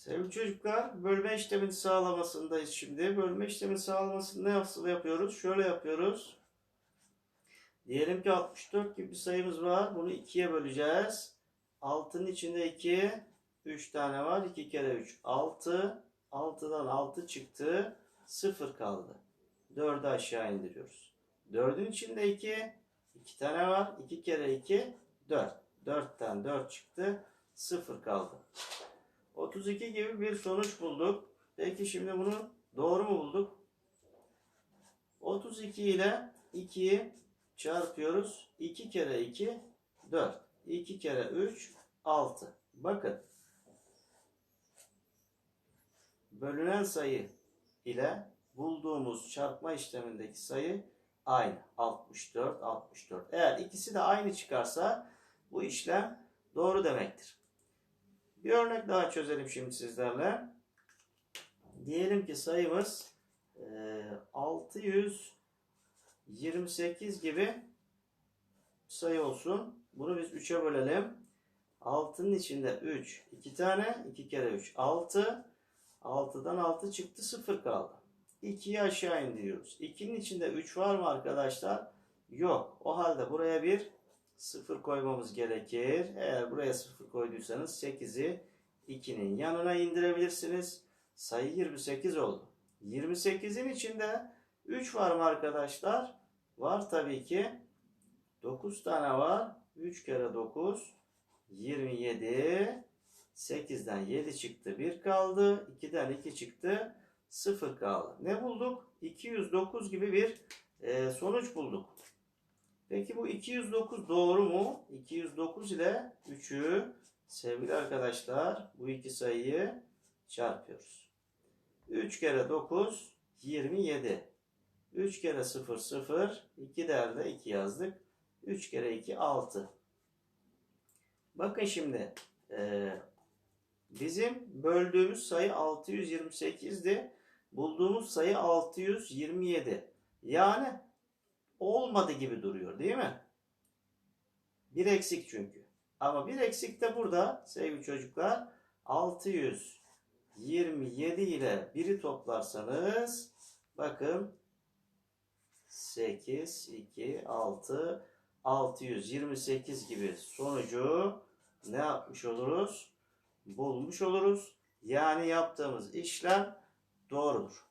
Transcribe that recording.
Sevgili çocuklar, bölme işlemini sağlamasındayız şimdi. Bölme işlemini sağlamasını nasıl yapıyoruz? Şöyle yapıyoruz. Diyelim ki 64 gibi bir sayımız var. Bunu 2'ye böleceğiz. 6'nın içinde 2, 3 tane var. 2 kere 3, 6. 6'dan 6 çıktı. 0 kaldı. 4'ü aşağı indiriyoruz. 4'ün içinde 2, 2 tane var. 2 kere 2, 4. 4'ten 4 çıktı. 0 kaldı. 32 gibi bir sonuç bulduk. Peki şimdi bunu doğru mu bulduk? 32 ile 2'yi çarpıyoruz. 2 kere 2 4. 2 kere 3 6. Bakın. Bölünen sayı ile bulduğumuz çarpma işlemindeki sayı aynı. 64 64. Eğer ikisi de aynı çıkarsa bu işlem doğru demektir. Bir örnek daha çözelim şimdi sizlerle. Diyelim ki sayımız e, 628 gibi sayı olsun. Bunu biz 3'e bölelim. 6'nın içinde 3. 2 tane. 2 kere 3. 6. 6'dan 6 çıktı. 0 kaldı. 2'yi aşağı indiriyoruz. 2'nin içinde 3 var mı arkadaşlar? Yok. O halde buraya bir 0 koymamız gerekir. Eğer buraya 0 koyduysanız 8'i 2'nin yanına indirebilirsiniz. Sayı 28 oldu. 28'in içinde 3 var mı arkadaşlar? Var tabii ki. 9 tane var. 3 kere 9 27. 8'den 7 çıktı. 1 kaldı. 2'den 2 çıktı. 0 kaldı. Ne bulduk? 209 gibi bir e, sonuç bulduk. Peki bu 209 doğru mu? 209 ile 3'ü sevgili arkadaşlar bu iki sayıyı çarpıyoruz. 3 kere 9 27. 3 kere 0 0. 2 değerde 2 yazdık. 3 kere 2 6. Bakın şimdi e, bizim böldüğümüz sayı 628'di. Bulduğumuz sayı 627. Yani olmadı gibi duruyor değil mi? Bir eksik çünkü. Ama bir eksik de burada sevgili çocuklar 627 ile 1'i toplarsanız bakın 8, 2, 6, 628 gibi sonucu ne yapmış oluruz? Bulmuş oluruz. Yani yaptığımız işlem doğrudur.